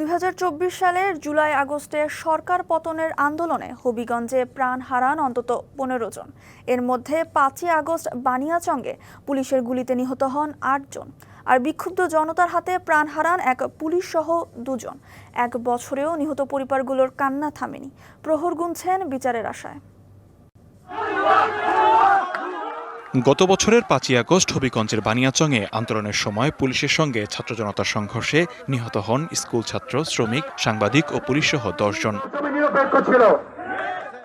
দুই হাজার চব্বিশ সালের জুলাই আগস্টে সরকার পতনের আন্দোলনে হবিগঞ্জে প্রাণ হারান অন্তত পনেরো জন। এর মধ্যে পাঁচই আগস্ট বানিয়াচঙ্গে পুলিশের গুলিতে নিহত হন আটজন আর বিক্ষুব্ধ জনতার হাতে প্রাণ হারান এক পুলিশ সহ দুজন। এক বছরেও নিহত পরিবারগুলোর কান্না থামেনি। প্রহর গুনছেন বিচারের আশায়। গত বছরের পাঁচই আগস্ট হবিগঞ্জের বানিয়াচংয়ে আন্দোলনের সময় পুলিশের সঙ্গে ছাত্র জনতার সংঘর্ষে নিহত হন স্কুল ছাত্র, শ্রমিক, সাংবাদিক ও পুলিশসহ দশজন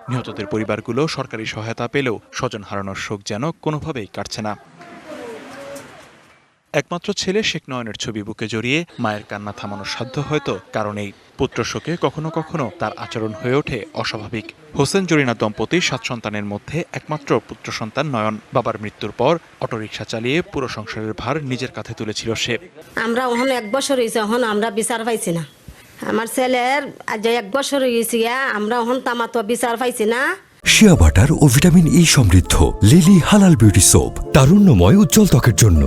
নিহতদের পরিবারগুলো সরকারি সহায়তা পেলেও স্বজন হারানোর শোক যেন কোনোভাবেই কাটছে না। একমাত্র ছেলে শেখ নয়নের ছবি বুকে জড়িয়ে মায়ের কান্না থামানোর সাধ্য হয়তো কারণেই। পুত্র শোকে কখনো কখনো তার আচরণ হয়ে ওঠে অস্বাভাবিক। হোসেন জরিনা দম্পতির সাত সন্তানের মধ্যে একমাত্র পুত্র সন্তান নয়ন। বাবার মৃত্যুর পর অটোরিকশা চালিয়ে পুরো সংসারের ভার নিজের কাঁধে তুলেছিল সে। আমরা ওখানে এক বছর হয়েছে এখন আমরা বিচার পাইছি না। আমার ছেলের আজ এক বছর হয়ে গেছে গিয়া, আমরা ওখান তামাতো বিচার পাইছি না। শিয়া বাটার ও ভিটামিন ই সমৃদ্ধ লিলি হালাল বিউটি সোপ তারুণ্যময় উজ্জ্বল ত্বকের জন্য।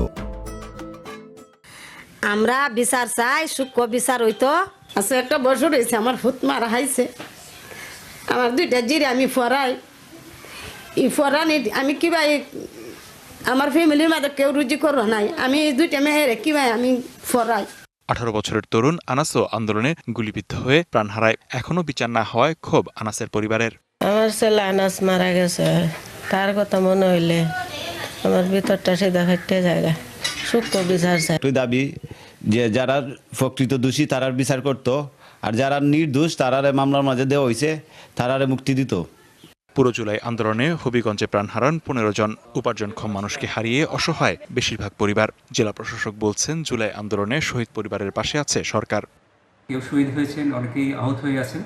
আমরা বিচার চাই সূক্ষ্ম বিচার হইতো। আচ্ছা একটা বছর হয়েছে আমার হুত মারা হাইছে। আমার দুইটা জিরে আমি ফরাই। ই ফরানি আমি কিবা আমার ফ্যামিলির মাঝে কেউ রুজি করো নাই। আমি এই দুইটা মেয়েরে কিবা আমি ফরাই। আঠারো বছরের তরুণ আনাসও আন্দোলনে গুলিবিদ্ধ হয়ে প্রাণ হারায়। এখনও বিচার না হওয়ায় ক্ষোভ আনাসের পরিবারের। আমার ছেলে আনাস মারা গেছে। তার কথা মনে হইলে আমার ভিতরটা সেদা ফাইটে জায়গা সূক্ষ্ম বিচার চাই। দাবি যে যারা প্রকৃত দোষী তারার বিচার করত। আর যারা নির্দোষ তারারে মামলার মাঝে দেওয়া হয়েছে তারারে মুক্তি দিত। পুরো জুলাই আন্দোলনে হবিগঞ্জে প্রাণ হারান পনেরো জন উপার্জনক্ষম মানুষকে হারিয়ে অসহায় বেশিরভাগ পরিবার। জেলা প্রশাসক বলছেন জুলাই আন্দোলনে শহীদ পরিবারের পাশে আছে সরকার। কেউ শহীদ হয়েছেন অনেকেই আহত হয়ে আছেন।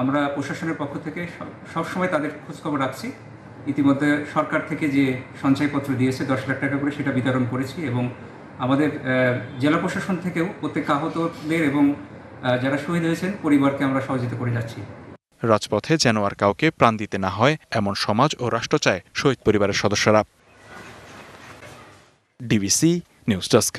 আমরা প্রশাসনের পক্ষ থেকে সবসময় তাদের খোঁজখবর রাখছি। ইতিমধ্যে সরকার থেকে যে সঞ্চয়পত্র দিয়েছে দশ লাখ টাকা করে সেটা বিতরণ করেছি এবং আমাদের জেলা প্রশাসন থেকেও প্রত্যেক আহতদের এবং যারা শহীদ হয়েছেন পরিবারকে আমরা সহযোগিতা করে যাচ্ছি। রাজপথে যেন আর কাউকে প্রাণ দিতে না হয়, এমন সমাজ ও রাষ্ট্র চায় শহীদ পরিবারের সদস্যরা। DBC news desk.